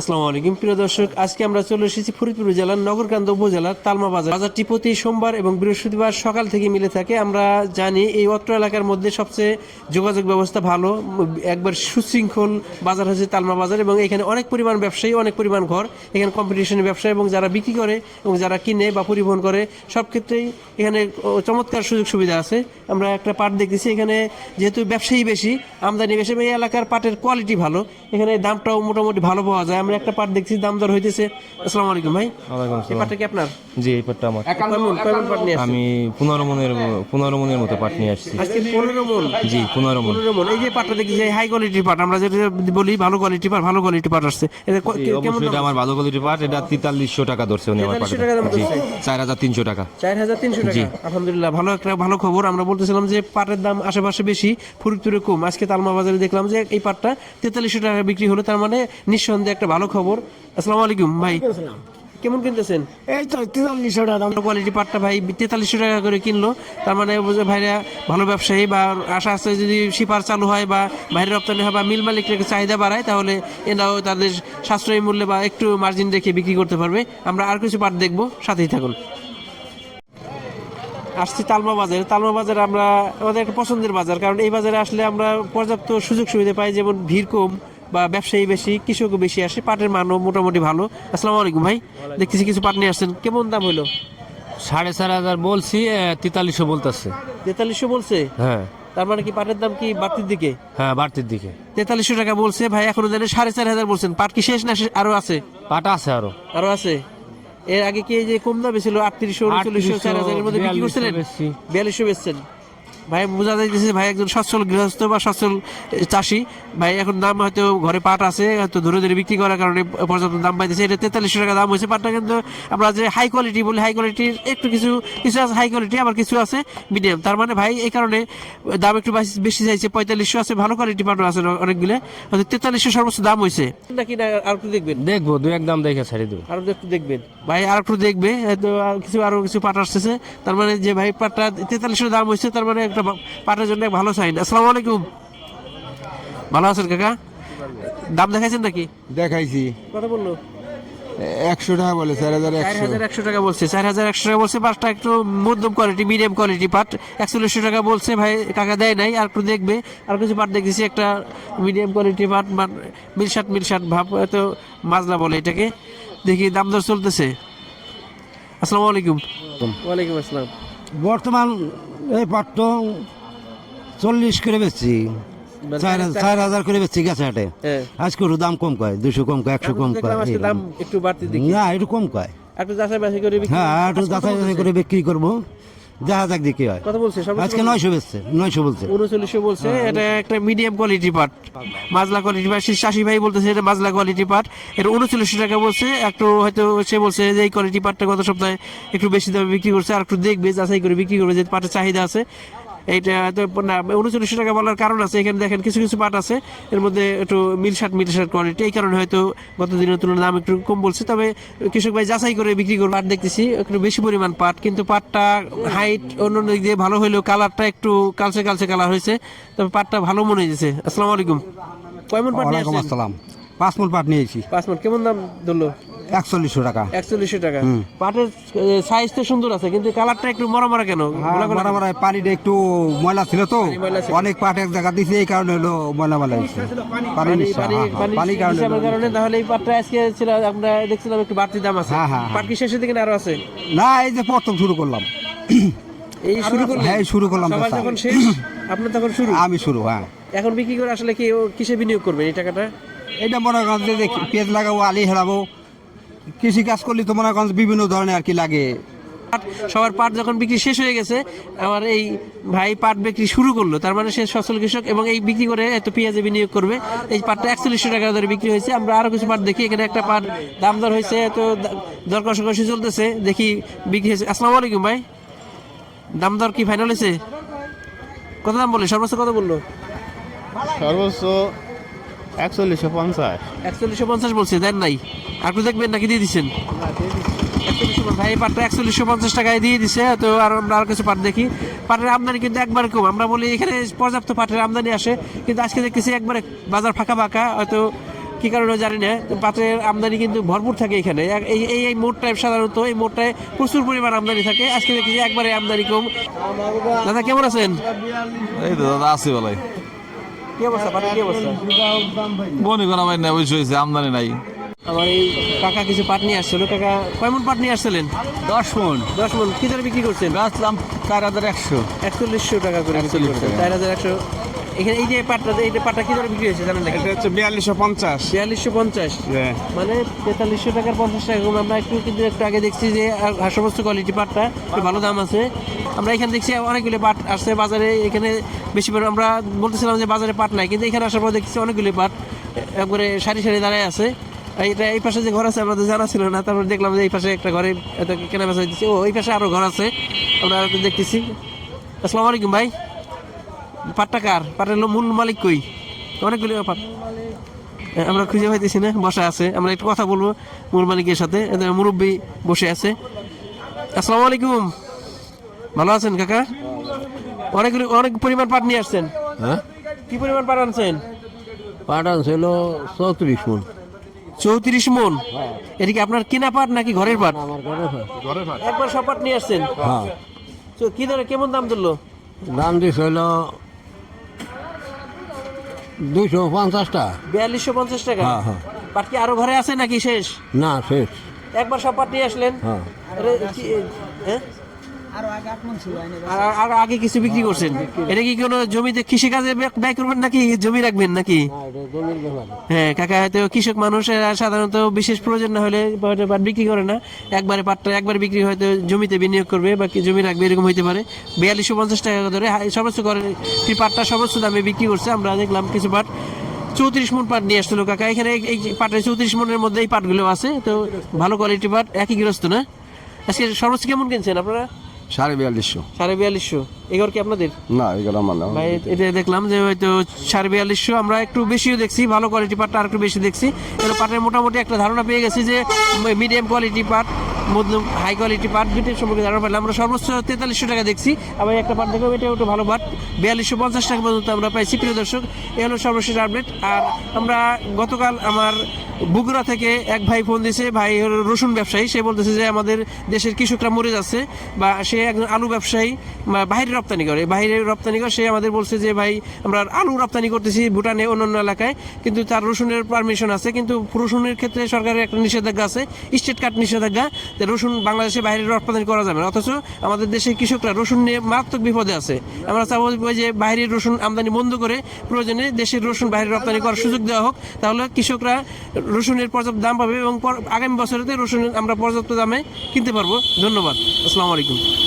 আসসালামু আলাইকুম। প্রিয় দর্শক, আজকে আমরা চলে এসেছি ফরিদপুর জেলার নগরকান্দ উপজেলার তালমা বাজার বাজারটি প্রতি সোমবার এবং বৃহস্পতিবার সকাল থেকে মিলে থাকে। আমরা জানি এই অত্র এলাকার মধ্যে সবচেয়ে যোগাযোগ ব্যবস্থা ভালো। একবার সুশৃঙ্খল বাজার হচ্ছে তালমা বাজার এবং এখানে অনেক পরিমাণ ব্যবসায়ী, অনেক পরিমাণ ঘর। এখানে কম্পিটিশনের ব্যবসা এবং যারা বিক্রি করে এবং যারা কিনে বা পরিবহন করে, সব ক্ষেত্রেই এখানে চমৎকার সুযোগ সুবিধা আছে। আমরা একটা পাট দেখতেছি, এখানে যেহেতু ব্যবসায়ী বেশি, আমদানি বেশি এই এলাকার পাটের কোয়ালিটি ভালো। এখানে দামটাও মোটামুটি ভালো পাওয়া যায়। আমরা একটা পাট দেখছি দাম দর হইতেছে। আসসালামু আলাইকুম ভাই। ওয়ালাইকুম এই পাটটা কি আপনার? জি এই পাটটা আমার। পাট নিয়ে আমি পনেরো মনের পনেরো মনের মতো পাট নিয়ে আসছি। আজকে পনেরো মন জি পনেরো মন পনেরো মন এই যে পাটটা দেখছি হাই কোয়ালিটির পাট আমরা যেটা বলি ভালো কোয়ালিটি পাট ভালো কোয়ালিটি পাট আসছে। এটা কেমন এটা আমার ভালো কোয়ালিটির পাট এটা তেতাল্লিশশো টাকা ধরছে উনি আমার 4300 টাকা দাম জি ধরছে? চার হাজার তিনশো টাকা। চার হাজার তিনশো টাকা। আলহামদুলিল্লাহ ভালো একটা ভালো খবর। আমরা বলতেছিলাম যে পাটের দাম আশেপাশে বেশি ফরিদপুরে কম। আজকে তালমা বাজারে দেখলাম যে এই পাটটা তেতাল্লিশশো টাকা বিক্রি হলো তার মানে নিঃসন্দেহে একটা ভালো খবর। আসসালামু আলাইকুম ভাই। কেমন কিনতেছেন? এই তো তেতাল্লিশশো টাকা কোয়ালিটি পাটটা ভাই তেতাল্লিশশো টাকা করে কিনলো। তার মানে ভাইরা ভালো ব্যবসায়ী বা আশা আছে যদি শিপার চালু হয় বা বাইরে রপ্তানি হয় বা মিল মালিকরা চাহিদা বাড়ায় তাহলে এরাও তাদের সাশ্রয়ী মূল্যে বা একটু মার্জিন রেখে বিক্রি করতে পারবে। আমরা আর কিছু পাট দেখব সাথেই থাকুন। আসছি তালমা বাজারে। তালমা বাজার আমরা আমাদের একটা পছন্দের বাজার কারণ এই বাজারে আসলে আমরা পর্যাপ্ত সুযোগ সুবিধা পাই যেমন ভিড় কম বা ব্যবসায়ী বেশি কৃষকও বেশি আসে পাটের মানও মোটামুটি ভালো। আসসালামু আলাইকুম ভাই দেখতেছি কিছু পাট নিয়ে আসছেন। কেমন দাম হলো সাড়ে চার হাজার বলছি তেতাল্লিশশো বলতেছে। তেতাল্লিশশো বলছে? হ্যাঁ। তার মানে কি পাটের দাম কি বাড়তির দিকে? হ্যাঁ বাড়তির দিকে। তেতাল্লিশশো টাকা বলছে ভাই এখনও জানে সাড়ে চার হাজার বলছেন। পাট কি শেষ না আরও আছে? পাট আছে আরও। আরও আছে? এর আগে কি এই যে কম দামে ছিল আটত্রিশশো উনচল্লিশশো চার হাজারের মধ্যে বিক্রি করছিলেন? বিয়াল্লিশশো বেচছেন। ভাই বোঝা যাইতেছে ভাই একজন সচ্ছল গৃহস্থ বা সচ্ছল চাষি। ভাই এখন দাম হয়তো ঘরে পাট আছে হয়তো ধরে ধরে বিক্রি করার কারণে পর্যাপ্ত দাম পাইতেছে। এটা তেতাল্লিশশো টাকা দাম হয়েছে পাটটা কিন্তু আমরা যে হাই কোয়ালিটি বলি হাই কোয়ালিটির একটু কিছু কিছু আছে হাই কোয়ালিটি আবার কিছু আছে মিডিয়াম তার মানে ভাই এই কারণে দাম একটু বেশি- বেশি চাইছে। পঁয়তাল্লিশশো আছে ভালো কোয়ালিটি পাটও আছে অনেকগুলো। হয়তো তেতাল্লিশশো সর্বোচ্চ দাম হয়েছে। নাকি না আর একটু দেখবেন। দেখব দু এক দাম দেখে ছাড়ি দেবো। আরও একটু দেখবেন। ভাই আর একটু দেখবে হয়তো আর কিছু আরও কিছু পাট আসতেছে। তার মানে যে ভাই পাটটা তেতাল্লিশশো দাম হয়েছে তার মানে একটা পাটের জন্য ভালো সাইন আসসালামু আলাইকুম। ভালো আছেন কাকা? দাম দেখাইছেন নাকি? দেখাইছি। কথা বলল? একশো টাকা বলে চার হাজার একশো। হাজার একশো টাকা বলছে চার হাজার একশো টাকা বলছে পাটটা একটু মধ্যম কোয়ালিটি মিডিয়াম কোয়ালিটি পাট। একচল্লিশশো টাকা বলছে ভাই কাকা দেয় নাই আর একটু দেখবে। আর কিছু পাট দেখেছি একটা মিডিয়াম কোয়ালিটি পাট মান মিলশাট মিলশাট ভাব হয়তো মাজলা বলে এটাকে। দেখি দাম দর চলতেছে। আসসালামু আলাইকুম। ওয়ালাইকুম আসসালাম। বর্তমান এই পাট তো চল্লিশ করে বেচছি। চার হাজার- চার হাজার করে বেচছি গেছে হাটে। আজকে একটু দাম কম কয়? দুশো কম কয় একশো কম কয়? দাম একটু বাড়তি না একটু কম কয়। একটু যাচাই বাছাই করে হ্যাঁ একটু যাচাই বাছাই করে বিক্রি করব। দেখা যাক দেখি হয়? কথা বলছে আজকে নয়শো বেচছে নয়শো বলছে। উনচল্লিশশো বলছে এটা একটা মিডিয়াম কোয়ালিটি পাট মাজলা কোয়ালিটি পাট চাষি ভাই বলতেছে এটা মাজলা কোয়ালিটি পাট এটা উনচল্লিশশো টাকা বলছে একটু হয়তো সে বলছে যে এই কোয়ালিটি পাটটা গত সপ্তাহে একটু বেশি দামে বিক্রি করছে আর একটু দেখবে যাচাই করে বিক্রি করবে যে পাটের চাহিদা আছে। এইটা তো না উনচল্লিশশো টাকা বলার কারণ আছে। এখানে দেখেন কিছু কিছু পাট আছে এর মধ্যে একটু মিলশাট মিলশাট কোয়ালিটি এই কারণে হয়তো গত দিনের তুলনায় দাম একটু কম বলছে। তবে কৃষক ভাই যাচাই করে বিক্রি করবে পাট দেখতেছি একটু বেশি পরিমাণ পাট কিন্তু পাটটা হাইট অন্য দিক দিয়ে ভালো হলেও কালারটা একটু কালচে কালচে কালার হয়েছে। তবে পাটটা ভালো মনে হয়েছে আসসালামু আলাইকুম। কয়মন পাট নিয়ে? আসসালাম। পাঁচ মন পাট নিয়েছি। পাঁচ মন কেমন দাম ধরলো? একচল্লিশশো টাকা। একচল্লিশশো টাকা। পাটের সাইজ তো সুন্দর আছে কিন্তু কালারটা একটু মরা মরা কেন গোলা গোলা বরাবর পানিটা একটু ময়লা ছিল তো। অনেক পাট এক জায়গা এই কারণে হলো ময়লা ময়লা হয়েছে। পানি হ্যাঁ, হ্যাঁ, কারণে তাহলে এই পাটটা আজকে ছিল আমরা দেখছিলাম একটু বাড়তি দাম আছে। হ্যাঁ, হ্যাঁ, হ্যাঁ। পাট কি শেষের দিকে আরও আছে? না এই যে প্রথম শুরু করলাম। এই শুরু করলেন? হ্যাঁ শুরু করলাম যখন শেষ আপনার তখন শুরু? আমি শুরু হ্যাঁ। এখন বিক্রি করে আসলে কি কিসে বিনিয়োগ করবেন এই টাকাটা? এটা মনে করেন যে পেঁয়াজ লাগাবো আলি হেরাবো কৃষি কাজ করলে তো মনে করেন বিভিন্ন ধরনের আর কি লাগে। সবার পাট যখন বিক্রি শেষ হয়ে গেছে, আমার এই ভাই পাট বিক্রি শুরু করল। তার মানে সে সচল কৃষক এবং এই বিক্রি করে এত পেঁয়াজে বিনিয়োগ করবে। এই পাটটা একচল্লিশশো টাকা ধরে বিক্রি হয়েছে। আমরা আরও কিছু পাট দেখি। এখানে একটা পাট দাম দর হয়েছে, তো দর কষাকষি চলতেছে। দেখি বিক্রি হয়েছে। আসসালামু আলাইকুম ভাই। দাম দর কি ফাইনাল হয়েছে? কত দাম বলে সর্বোচ্চ কত বলল? সর্বোচ্চ একচল্লিশশো পঞ্চাশ। একচল্লিশশো পঞ্চাশ বলছে দেন নাই। আর একটু দেখবেন নাকি দিয়ে দিচ্ছেন। ভাই এই পাটটা একচল্লিশশো পঞ্চাশ টাকায় দিয়ে দিছে তো আর আমরা আর কিছু পাট দেখি। পাটের আমদানি কিন্তু একবার কম। আমরা বলি এখানে পর্যাপ্ত পাটের আমদানি আসে কিন্তু আজকে দেখতেছি একবারে বাজার ফাঁকা ফাঁকা হয়তো কি কারণে জানি না পাটের আমদানি কিন্তু ভরপুর থাকে এখানে। এই এই এই মোড়টায় সাধারণত এই মোড়টায় প্রচুর পরিমাণ আমদানি থাকে। আজকে দেখি একবারে আমদানি কম। দাদা কেমন আছেন? এই তো দাদা আছে বলাই কি অবস্থা পাটের কি অবস্থা? বনি করা ভাই না অবশ্যই হয়েছে আমদানি নাই। আমার এই কাকা কিছু পাট নিয়ে আসছিল কাকা কয় মন পাট নিয়ে আসছিলেন? দশ মন। দশ মন কি দরে বিক্রি করছেন? বেচলাম চার হাজার একশো। একচল্লিশশো টাকা করে চার হাজার একশো এখানে এই যে পাটটা এই পাটটা কি দরে বিক্রি হয়েছে জানেন নাকি এটা হচ্ছে বিয়াল্লিশশো পঞ্চাশ। বিয়াল্লিশশো পঞ্চাশ। মানে তেতাল্লিশশো টাকার পঞ্চাশ টাকা। কম আমরা একটু কিন্তু একটু আগে দেখছি যে সমস্ত কোয়ালিটি পাটটা ভালো দাম আছে। আমরা এখানে দেখছি অনেকগুলো পাট আসছে বাজারে। এখানে বেশি আমরা বলতেছিলাম যে বাজারে পাট নাই কিন্তু এখানে আসার পর দেখছি অনেকগুলো পাট একবারে সারি সারি দাঁড়ায় আছে। এটা এই পাশে যে ঘর আছে আমাদের জানা ছিল না। তারপর দেখলাম যে এই পাশে একটা ঘরে কেনা বেচা হইতেছে। ও এই পাশে আরও ঘর আছে। আমরা দেখতেছি। আসসালামু আলাইকুম ভাই। পাটটা কার? পাটের মূল মালিক কই? অনেকগুলো পাট। আমরা খুঁজে পাইতেছি না বসা আছে। আমরা একটু কথা বলব মূল মালিকের সাথে। এদের মুরব্বী বসে আছে। আসসালামু আলাইকুম। ভালো আছেন কাকা? অনেকগুলো অনেক পরিমাণ পাট নিয়ে আসছেন। হ্যাঁ? কি পরিমাণ পাট আনছেন? পাঠান ছিল চৌত্রিশ মন চৌত্রিশ মন এটা কি আপনার কিনা পাট নাকি ঘরের পাট। একবার সব পাট নিয়ে আসছেন? হ্যাঁ। তো কি ধরে কেমন দাম ধরলো? দাম হইল দুইশো পঞ্চাশটা। বিয়াল্লিশশো পঞ্চাশ টাকা? হ্যাঁ, হ্যাঁ। পাট কি আরও ঘরে আছে নাকি শেষ? না শেষ। একবার সব পাট নিয়ে আসলেন? হ্যাঁ। আরে কি- হ্যাঁ? আর আর আগে কিছু বিক্রি করছেন? এটা কি কোনো জমিতে কৃষি কাজে ব্যয়- করবেন নাকি জমি রাখবেন নাকি? হ্যাঁ কাকা হয়তো কৃষক মানুষ সাধারণত বিশেষ প্রয়োজন না হলে পাট বিক্রি করে না। একবারে পাটটা একবার বিক্রি হয়তো জমিতে বিনিয়োগ করবে বা জমি রাখবে এরকম হইতে পারে। বিয়াল্লিশশো পঞ্চাশ টাকা ধরে সর্বোচ্চ করে পাটটা সর্বোচ্চ দামে বিক্রি করছে আমরা দেখলাম কিছু পাট চৌত্রিশ মন পাট নিয়ে আসছিল কাকা। এখানে এই- এই পাটের চৌত্রিশ মনের মধ্যে এই পাটগুলো আছে তো ভালো কোয়ালিটি পাট একই গৃহস্থ না? আজকে সর্বোচ্চ কেমন কিনছেন আপনারা? সাড়ে বিয়াল্লিশশো। সাড়ে বিয়াল্লিশশো। এগুলো কি আপনাদের? না এগুলো আমার না। ভাই এটা দেখলাম যে হয়তো সাড়ে বিয়াল্লিশশো আমরা একটু বেশিও দেখছি ভালো কোয়ালিটি পাটটা আর একটু বেশি দেখছি। এর পাটের মোটামুটি একটা ধারণা পেয়ে গেছি যে মিডিয়াম কোয়ালিটি পাট মধ্যম হাই কোয়ালিটি পাট দুটির সম্পর্কে ধারণা পেলাম। আমরা সর্বোচ্চ তেতাল্লিশশো টাকা দেখছি। আবার একটা পাট দেখলাম এটা একটু ভালো পাট। বিয়াল্লিশশো পঞ্চাশ টাকা পর্যন্ত আমরা পাইছি। প্রিয় দর্শক এ হলো সর্বশেষ আপডেট আর আমরা গতকাল আমার বগুড়া থেকে এক ভাই ফোন দিছে, ভাই রসুন ব্যবসায়ী, সে বলতেছে যে আমাদের দেশের কৃষকরা মরে যাচ্ছে, বা সে একজন আলু ব্যবসায়ী বাইরে রপ্তানি করে। বাইরে রপ্তানি করে, সে আমাদের বলছে যে, ভাই, আমরা আলু রপ্তানি করতেছি ভুটানে অন্যান্য এলাকায়, কিন্তু তার রসুনের পারমিশন আছে, কিন্তু রসুনের ক্ষেত্রে সরকারের একটা নিষেধাজ্ঞা আছে স্টেট কার্ড নিষেধাজ্ঞা, যে রসুন বাংলাদেশে বাইরে রপ্তানি করা যাবে না, অথচ আমাদের দেশের কৃষকরা রসুন নিয়ে মারাত্মক বিপদে আছে। আমরা চাবো যে বাইরের রসুন আমদানি বন্ধ করে প্রয়োজনে দেশের রসুন বাইরে রপ্তানি করার সুযোগ দেওয়া হোক, তাহলে কৃষকরা রসুনের পর্যাপ্ত দাম পাবে এবং আগামী বছরেতে রসুন আমরা পর্যাপ্ত দামে কিনতে পারব। ধন্যবাদ। আসসালামু আলাইকুম।